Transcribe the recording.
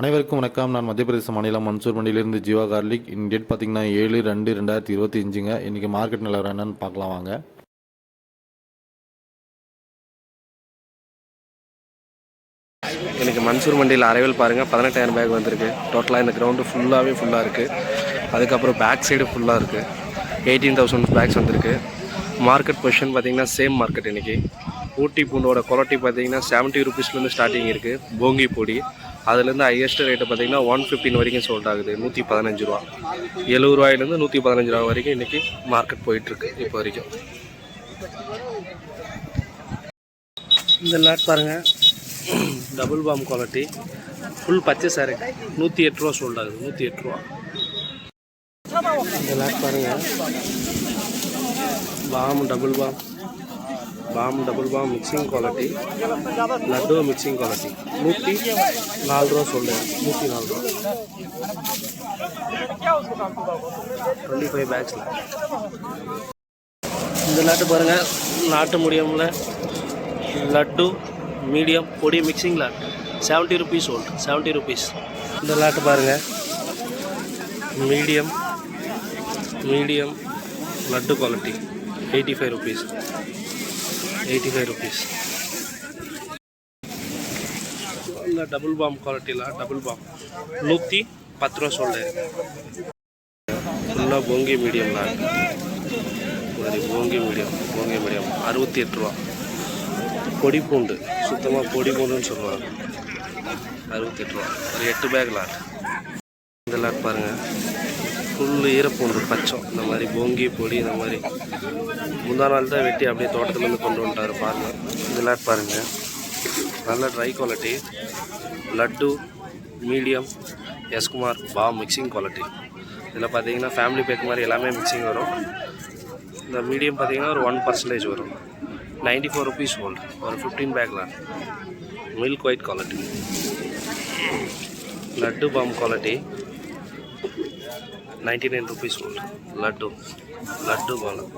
அனைவருக்கும் வணக்கம். நான் மத்திய பிரதேச மாநிலம் மன்சூர் மண்டியிலிருந்து ஜீவா கார்லிக். இந்த டேட் பார்த்தீங்கன்னா ஏழு ரெண்டு ரெண்டாயிரத்தி இருபத்தி அஞ்சுங்க. இன்றைக்கி மார்க்கெட் நிலவரம் என்னன்னு பார்க்கலாம் வாங்க. எனக்கு மன்சூர் மண்டியில் அரைவல் பாருங்கள் பதினெட்டாயிரம் பேக் வந்திருக்கு. டோட்டலாக இந்த கிரவுண்டு ஃபுல்லாகவே ஃபுல்லாக இருக்குது அதுக்கப்புறம் பேக் சைடு ஃபுல்லாக இருக்குது எயிட்டீன் தௌசண்ட் பேக்ஸ் வந்திருக்கு. மார்க்கெட் பொசிஷன் பார்த்தீங்கன்னா சேம் மார்க்கெட் இன்றைக்கி ஊட்டி பூண்டோட குவாலிட்டி பார்த்தீங்கன்னா செவன்ட்டி ருபீஸ்லேருந்து ஸ்டார்டிங் இருக்குது போங்கி பொடி. அதுலேருந்து ஹையஸ்ட் ரேட்டு பார்த்தீங்கன்னா ஒன் ஃபிஃப்டின் வரைக்கும் சோல்ட் ஆகுது. நூற்றி பதினஞ்சு ரூபா. எழுபது ரூபாயிலேருந்து நூற்றி பதினஞ்சு ரூபா வரைக்கும் இன்றைக்கி மார்க்கெட் போயிட்டுருக்கு இப்போ வரைக்கும். இந்த லாட் பாருங்கள் டபுள் பாம் குவாலிட்டி ஃபுல் பச்சை சாரி நூற்றி எட்டு ரூபா சோல்ட் ஆகுது. நூற்றி எட்டு ரூபா. இந்த லாட் பாருங்கள் bomb double bomb bomb double bomb mixing quality lot mixing quality நூற்றி நாலு ரூபா சொல்லுங்கள் நூற்றி நாலு ரூபா. டுவெண்ட்டி ஃபைவ் பேக்ஸில் இந்த லாட்டு பாருங்கள் நாட்டு முடியமில் லட்டு மீடியம் பொடி mixing lot seventy rupees sold seventy rupees இந்த லாட்டு பாருங்கள் medium medium lot quality eighty five rupees eighty five rupees இல்லை டபுள் பாம் குவாலிட்டியில் டபுள் பாம் நூற்றி பத்து ரூபா சொல்லு ஃபுல்லாக பொங்கி மீடியம் லாட் மாதிரி போங்கி மீடியம் போங்கி மீடியம் அறுபத்தி எட்டு ரூபா. பொடி பூண்டு. சுத்தமாக பொடி பூண்டுன்னு சொல்லுவாங்க. அறுபத்தெட்டு ரூபா. ஒரு எட்டு பேக் லாட் இந்த லாட் பாருங்கள் ஃபுல்லு ஈரப்பூண்டு பச்சம் இந்த மாதிரி போங்கி பொடி இந்த மாதிரி. முந்தா நாள் தான் வெட்டி அப்படியே தோட்டத்துலேருந்து கொண்டு வந்துட்டார் பாருங்கள் இந்த பாருங்கள் நல்ல ட்ரை குவாலிட்டி லட்டு மீடியம் எஸ்குமார் பா மிக்சிங் குவாலிட்டி இதில் பார்த்தீங்கன்னா ஃபேமிலி பேக் மாதிரி எல்லாமே மிக்சிங் வரும். இந்த மீடியம் பார்த்தீங்கன்னா ஒரு ஒன் பர்சன்டேஜ் வரும். நைன்டி ஃபோர் ருபீஸ் ஓல்டு ஒரு ஃபிஃப்டீன் பேக்கில் milk white quality lot bomb quality ninety nine rupees sold lot lot பாலம்